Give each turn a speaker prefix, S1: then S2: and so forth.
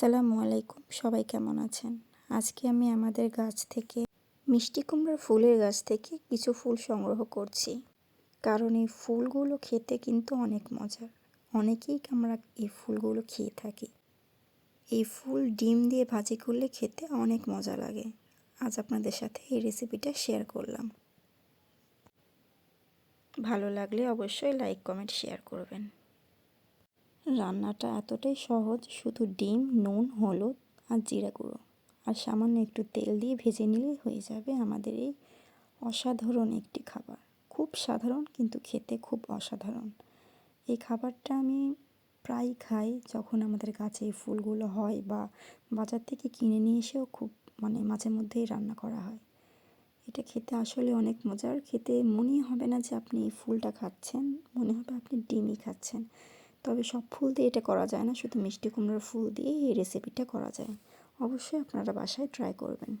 S1: আসসালামু আলাইকুম, সবাই কেমন আছেন? আজকে আমি আমাদের গাছ থেকে, মিষ্টি কুমড়ার ফুলের গাছ থেকে কিছু ফুল সংগ্রহ করছি। কারণ এই ফুলগুলো খেতে কিন্তু অনেক মজার। অনেকেই আমরা এই ফুলগুলো খেয়ে থাকি? এই ফুল ডিম দিয়ে ভাজি করলে খেতে অনেক মজা লাগে। আজ আপনাদের সাথে এই রেসিপিটা শেয়ার করলাম। ভালো লাগলে অবশ্যই লাইক, কমেন্ট, শেয়ার করবেন। রান্নাটা এতটাই সহজ, শুধু ডিম, নুন, হলুদ আর জিরা গুঁড়ো। আর সামান্য একটু তেল দিয়ে ভেজে নিলেই হয়ে যাবে আমাদের এই অসাধারণ একটি খাবার। খুব সাধারণ কিন্তু খেতে খুব অসাধারণ। এই খাবারটা আমি প্রায় খাই যখন আমাদের গাছে এই ফুলগুলো হয় বা বাজার থেকে কিনে নিয়ে এসেও খুব মানে মাঝে মধ্যেই রান্না করা হয়। এটা খেতে আসলে অনেক মজার। খেতে মনেই হবে না যে আপনি এই ফুলটা খাচ্ছেন, মনে হবে আপনি ডিমই খাচ্ছেন। তবে সব ফুল দিয়ে এটা করা যায় না, শুধু মিষ্টি কুমড়োর ফুল দিয়ে এই রেসিপিটা করা যায়। অবশ্যই আপনারা বাসায় ট্রাই করবেন।